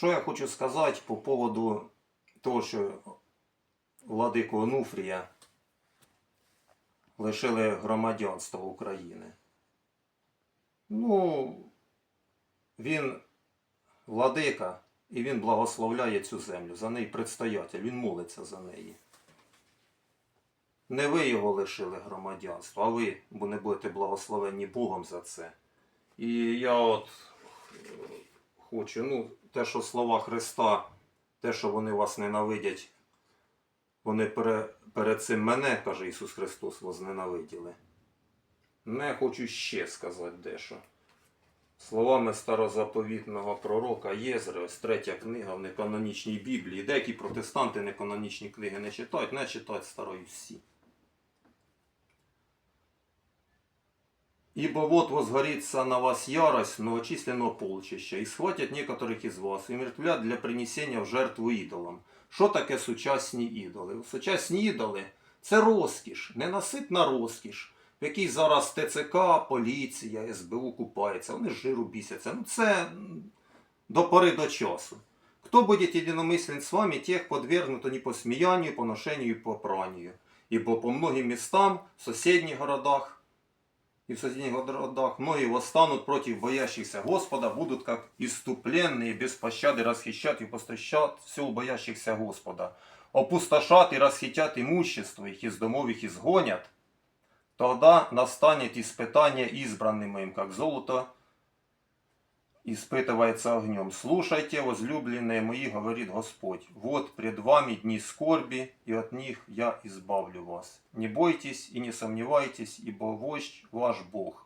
Що я хочу сказати по поводу того, що владику Онуфрія лишили громадянства України. Ну, він владика, і він благословляє цю землю. За неї предстоятель, він молиться за неї. Не ви його лишили громадянства, а ви, бо не будете благословенні Богом за це. І я от е, хочу, ну, те, що слова Христа, те, що вони вас ненавидять, вони пере, перед цим мене, каже Ісус Христос, возненавиділи. Не хочу ще сказати дещо. Словами старозаповітного пророка Єзри, ось третя книга в неканонічній Біблії. Деякі протестанти неканонічні книги не читають, не читають старої всі. Ибо вот возгорится на вас ярость многочисленного полчища, и схватят некоторых из вас, и мертвлят для принесения в жертву ідолам. Що таке сучасні ідоли? Сучасні ідоли це розкіш, ненаситна розкіш, в якій зараз ТЦК, поліція, СБУ купається, вони жиру бісяться. Ну це до пори до часу. Кто будет единомыслен с вами, тех подвергнуто не по смеянию, по ношению и по пранию. Ибо по многим местам, в соседних городах, и в соседних городах многие восстанут против боящихся Господа, будут как иступленные, без пощады расхищать и постращать все боящихся Господа. Опустошат и расхитят имущество их, из домов их изгонят. Тогда настанет испытание избранным им, как золото испытывается огнем. Слушайте, возлюбленные мои, говорит Господь, вот пред вами дни скорби, и от них я избавлю вас. Не бойтесь и не сомневайтесь, ибо вождь ваш Бог.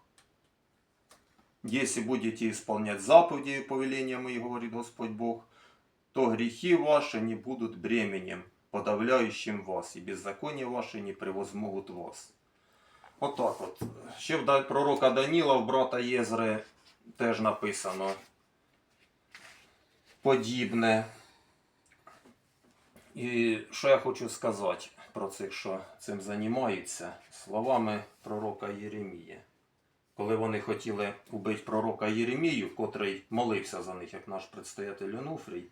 Если будете исполнять заповеди и повеления мои, говорит Господь Бог, то грехи ваши не будут бременем, подавляющим вас, и беззакония ваши не превозмогут вас. Отак от. Ще в Да- пророка Даніла, в брата Єзри, теж написано подібне. І що я хочу сказати про цих, що цим займаються, словами пророка Єремія. Коли вони хотіли убити пророка Єремію, котрий молився за них, як наш предстоятель Онуфрій,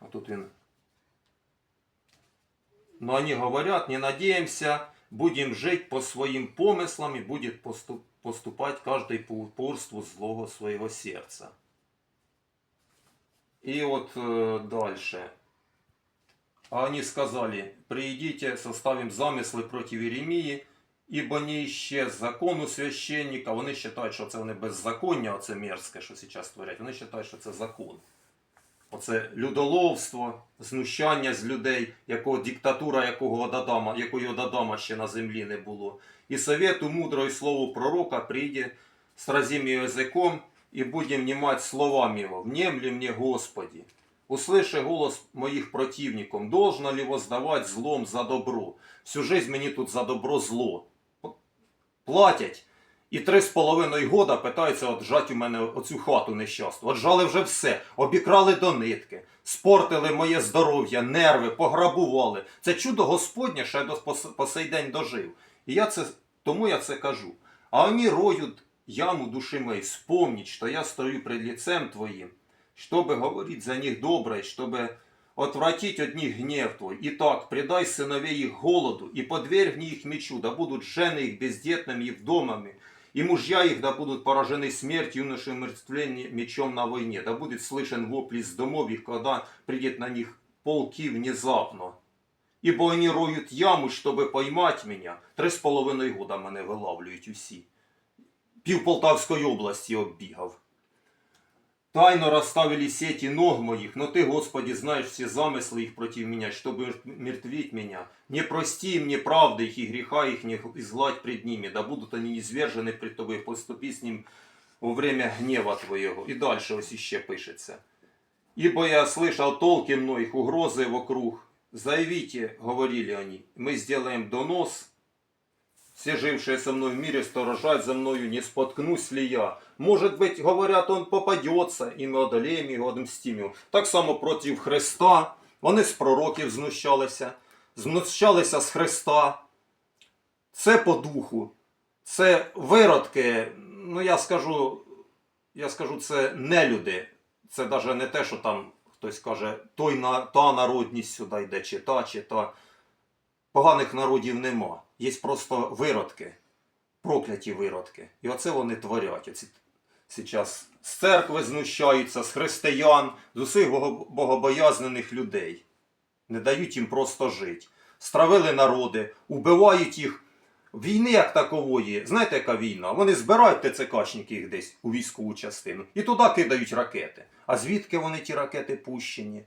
а тут він. Но они говорят, не надеемся, будем жить по своим помыслам и будет поступ- поступать каждый по упорству злого своего сердца. И вот э, дальше. А они сказали, приидите, составим замыслы против Иеремии, ибо не исчез закон у священника. Вони вважають, що це вони беззаконня, оце мерзке, що зараз творять. Вони вважають, що це закон. Оце людоловство, знущання з людей, якого диктатура якого от Адама, якої от Адама ще на землі не було. І совету мудро і слову пророка прийде, сразим ее языком, и будем внимать словам его. Внемли мне, Господи. Услыши голос моїх противников, должно ли воздавать злом за добро? Всю жизнь мені тут за добро зло. Платять. І три з половиною года питаються отжати у мене оцю хату нещасну. Отжали вже все, обікрали до нитки, спортили моє здоров'я, нерви, пограбували. Це чудо Господнє, що я до по, по сей день дожив. І я це, тому я це кажу. А вони роють яму души моей, вспомнить, что я стою пред лицем Твоим, чтобы говорить за них доброе, чтобы отвратить от них гнев Твой. Итак, предай сыновей их голоду и подвергни их мечу, да будут жены их бездетными и вдомами, и мужья их да будут поражены смертью, юноши умертвлены мечом на войне, да будет слышен вопль из домов их, когда придет на них полки внезапно. Ибо они роют яму, чтобы поймать меня. Три з половиною года мене вилавлюють усі пів Полтавської області оббігав. Тайно розставили сети ног моих, но ты, Господи, знаешь все замыслы их против меня, чтобы мертвить меня. Не прости им неправды их и греха их не изгладь пред ними, да будут они извержены пред тобой, поступи с ним во время гнева твоего. И дальше ось іще пишеться. Ибо я слышал толки многих, угрозы вокруг. Заявите, говорили они, мы сделаем донос, все жившие со мной в мире сторожать за мною, не споткнусь ли я. Может быть, говорят, он попадется, и ми одолеем його, одмстим його. Так само проти Христа. Вони з пророків знущалися, знущалися з Христа. Це по духу. Це виродки, ну я скажу, я скажу, це не люди. це навіть не те, що там хтось каже, той та народність сюди йде, чи та, чи та. Поганих народів нема. Є просто виродки, прокляті виродки. І оце вони творять. Оці Сейчас з церкви знущаються, з християн, з усіх богобоязнених людей. Не дають їм просто жити. Стравили народи, убивають їх. Війни як такової, знаєте, яка війна? Вони збирають ТЦКшників їх десь у військову частину і туди кидають ракети. А звідки вони ті ракети пущені?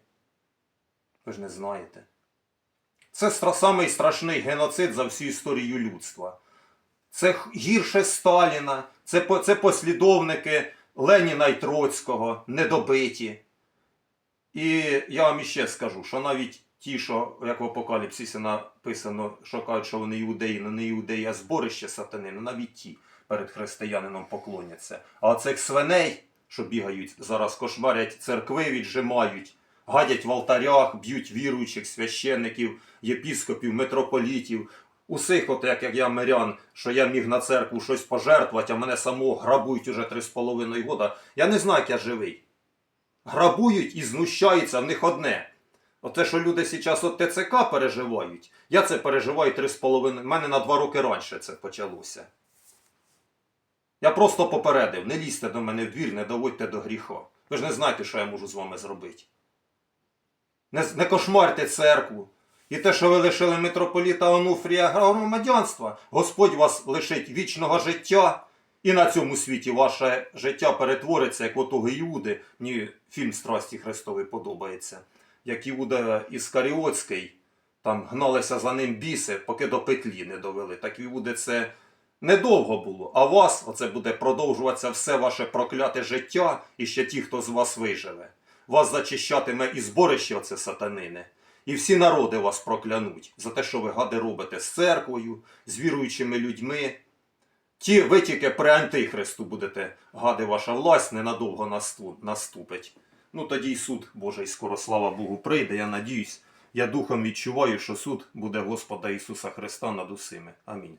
Ви ж не знаєте. Це самий страшний геноцид за всю історію людства. Це гірше Сталіна, це, це послідовники Леніна і Троцького, недобиті. І я вам іще скажу, що навіть ті, що як в Апокаліпсисі написано, що кажуть, що вони іудеї, але не іудеї, а зборище сатани, ну навіть ті перед християнином поклоняться. А оцих свиней, що бігають, зараз кошмарять церкви, віджимають, гадять в алтарях, б'ють віруючих священників, єпіскопів, митрополітів. Усіх, от як, як я мирян, що я міг на церкву щось пожертвувати, а мене самого грабують уже три з половиною года. Я не знаю, як я живий. Грабують і знущаються, в них одне. Оте, що люди зараз от ТЦК переживають, я це переживаю три з половиною. У мене на два роки раніше це почалося. Я просто попередив, не лізьте до мене в двір, не доводьте до гріха. Ви ж не знаєте, що я можу з вами зробити. Не, не кошмарте церкву. І те, що ви лишили митрополіта Онуфрія громадянства, Господь вас лишить вічного життя, і на цьому світі ваше життя перетвориться, як от у Іуди. Мені фільм Страсті Христові подобається. Як Іуда Іскаріотський, там гналися за ним біси, поки до петлі не довели. Так Іуди це недовго було. А вас оце буде продовжуватися все ваше прокляте життя, і ще ті, хто з вас виживе. Вас зачищатиме і зборище оце сатанини. І всі народи вас проклянуть за те, що ви гади робите з церквою, з віруючими людьми. Ті ви тільки при антихристу будете, гади, ваша власть ненадовго наступить. Ну тоді й суд Божий скоро, слава Богу, прийде. Я надіюсь, я духом відчуваю, що суд буде Господа Ісуса Христа над усіми. Амінь.